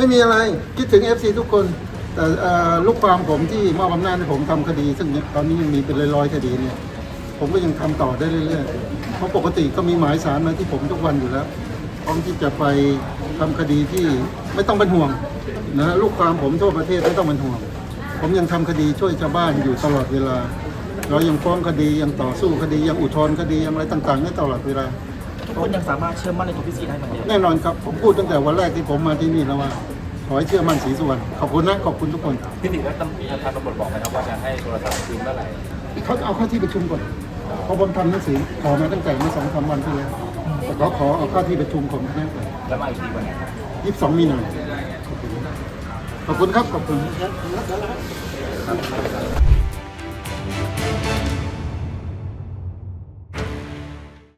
ไม่มีอะไรคิดถึง FC ทุกคน แต่เอ่อลูกความผมที่มอบอำนาจให้ผมทำคดี ซึ่งตอนนี้ยังมีเป็นร้อยๆคดีเนี่ย ผมก็ยังทำต่อได้เรื่อยๆ เพราะปกติก็มีหมายสารมาที่ผมทุกวันอยู่แล้วพร้อมที่จะไปทำคดีที่ไม่ต้องเป็นห่วงนะลูกความผมทั่วประเทศไม่ต้องเป็นห่วง ผมยังทำคดีช่วยชาวบ้านอยู่ตลอดเวลา เรายังฟ้องคดียังต่อสู้คดียังอุทธรณ์คดียังอะไรต่างๆได้ตลอดเวลา ทุกคนยังสามารถเชื่อมั่นในตัวพี่สีได้เหมือนเดิมแน่นอนครับผมพูดตั้งแต่วันแรกที่ผมมาที่นี่แล้วว่า ขอให้เชื่อมั่นศรีสุวรรณขอบคุณนะขอบคุณทุกคนพี่ติแล้วตำทางตำรวจบอกไหมครับว่าจะให้โทรศัพท์คืนเมื่อไหร่เขาจะเอาเข้าที่ประชุมก่อนเพราะผมทำหนังสือขอมาตั้งแต่เมื่อสองสามวันที่แล้วแต่เขาขอเอาเข้าที่ประชุมผมนะแล้วมาอีกทีวันไหนครับยี่สิบสองมีนาขอบคุณครับขอบคุณ